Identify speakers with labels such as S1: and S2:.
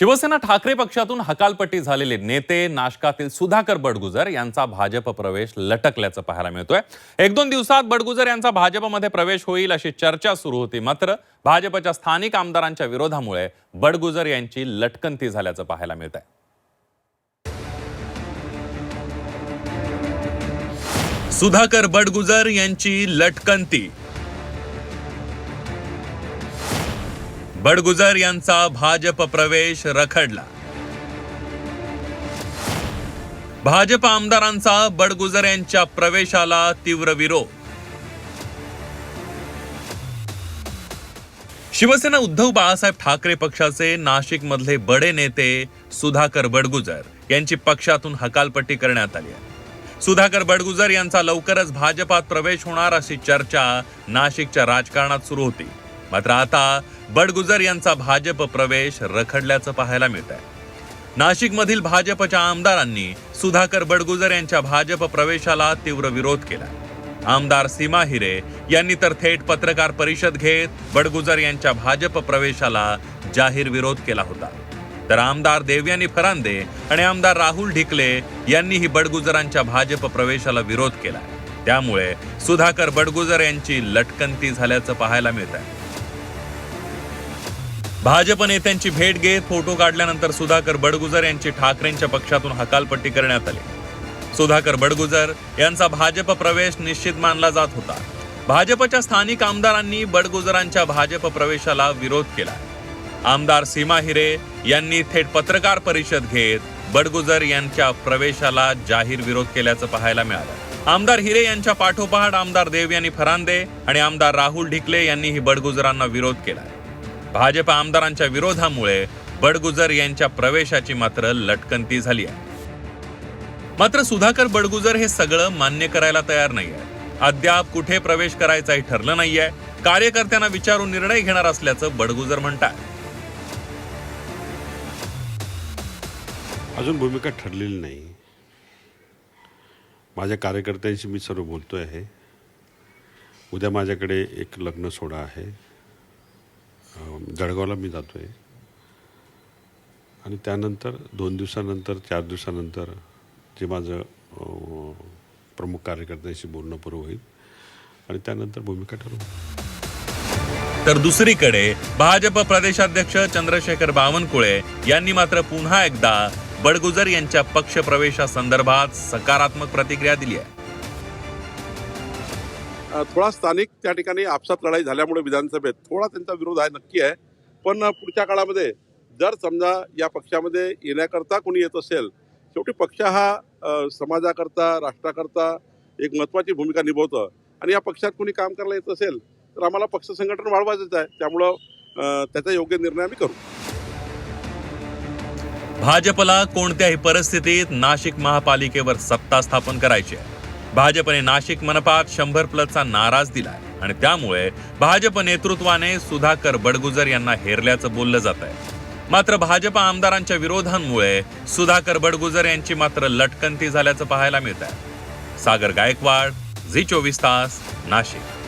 S1: शिवसेना ठाकरे पक्षातून हकालपट्टी झालेले नेते नाशकातील सुधाकर बडगुजर यांचा भाजप प्रवेश लटकल्याचं पाहायला मिळतोय. एक दोन दिवसात बडगुजर यांचा भाजपमध्ये प्रवेश होईल अशी चर्चा सुरू होती. मात्र भाजपच्या स्थानिक आमदारांच्या विरोधामुळे बडगुजर यांची लटकंती झाल्याचं पाहायला मिळत आहे सुधाकर बडगुजर यांची लटकंती बडगुजर यांचा भाजप प्रवेश रखडला. भाजप आमदारांचा बडगुजर यांच्या प्रवेशाला तीव्र विरोध. शिवसेना उद्धव बाळासाहेब ठाकरे पक्षाचे नाशिक मधले बडे नेते सुधाकर बडगुजर यांची पक्षातून हकालपट्टी करण्यात आली आहे. सुधाकर बडगुजर यांचा लवकरच भाजपात प्रवेश होणार अशी चर्चा नाशिकच्या राजकारणात सुरू होती. मात्र आता बडगुजर यांचा भाजप प्रवेश रखडल्याचं पाहायला मिळत आहे नाशिकमधील भाजपच्या आमदारांनी सुधाकर बडगुजर यांच्या भाजप प्रवेशाला तीव्र विरोध केला आमदार सीमा हिरे यांनी तर थेट पत्रकार परिषद घेत बडगुजर यांच्या भाजप प्रवेशाला जाहीर विरोध केला होता. तर आमदार देवयानी फरांदे आणि आमदार राहुल ढिकले यांनीही बडगुजरांच्या भाजप प्रवेशाला विरोध केला त्यामुळे सुधाकर बडगुजर यांची लटकंती झाल्याचं पाहायला मिळत आहे भाजप नेत्यांची भेट घेत फोटो काढल्यानंतर सुधाकर बडगुजर यांची ठाकरेंच्या पक्षातून हकालपट्टी करण्यात आली. सुधाकर बडगुजर यांचा भाजप प्रवेश निश्चित मानला जात होता. भाजपच्या स्थानिक आमदारांनी बडगुजरांच्या भाजप प्रवेशाला विरोध केला. आमदार सीमा हिरे यांनी थेट पत्रकार परिषद घेत बडगुजर यांच्या प्रवेशाला जाहीर विरोध केल्याचं पाहायला मिळालं. आमदार हिरे यांच्या पाठोपाठ आमदार देवयानी फरांदे आणि आमदार राहुल ढिकले यांनीही बडगुजरांना विरोध केला. भाजप आमदारांच्या विरोधामुळे बडगुजर यांच्या प्रवेशाची मात्र लटकंती झाली आहे. मात्र सुधाकर बडगुजर हे सगळं मान्य करायला तयार नाहीये. अद्याप कुठे प्रवेश करायचा हे ठरलं नाहीये. कार्यकर्त्यांना विचारून निर्णय घेणार असल्याचं बडगुजर म्हणतात.
S2: अजून भूमिका ठरलेली नाही. माझ्या कार्यकर्त्यांशी मी सर्व बोलतो आहे. उद्या माझ्याकडे एक लग्न सोहळा आहे. जळगावला मी जातो आहे आणि त्यानंतर दोन दिवसानंतर चार दिवसानंतर जे माझं प्रमुख कार्यकर्त्यांशी बोलणं पूर्व होईल. आणि त्यानंतर भूमिका ठरवू.
S1: तर दुसरीकडे भाजप प्रदेशाध्यक्ष चंद्रशेखर बावनकुळे यांनी मात्र पुन्हा एकदा बडगुजर यांच्या पक्ष प्रवेशासंदर्भात सकारात्मक प्रतिक्रिया दिली आहे.
S3: थोडा स्थानिक त्या ठिकाणी आपसात लढाई झाल्यामुळे विधानसभेत थोडा त्यांचा विरोध आहे नक्की आहे. पण पुढच्या काळामध्ये जर समजा या पक्षामध्ये येण्याकरता कोणी येत असेल शेवटी पक्ष हा समाजाकरता राष्ट्राकरता एक महत्त्वाची भूमिका निभवतं. आणि या पक्षात कोणी काम करायला येत असेल तर आम्हाला पक्ष संघटन वाढवायचंच आहे. त्यामुळं त्याचा योग्य निर्णय आम्ही करू.
S1: भाजपला कोणत्याही परिस्थितीत नाशिक महापालिकेवर सत्ता स्थापन करायची आहे. भाजपने नाशिक मनपात शंभर प्लसचा नाराज दिला आणि त्यामुळे भाजप नेतृत्वाने सुधाकर बडगुजर यांना हेरल्याचं बोललं जात आहे मात्र भाजप आमदारांच्या विरोधांमुळे सुधाकर बडगुजर यांची मात्र लटकंती झाल्याचं पाहायला मिळत आहे सागर गायकवाड झी चोवीस तास नाशिक.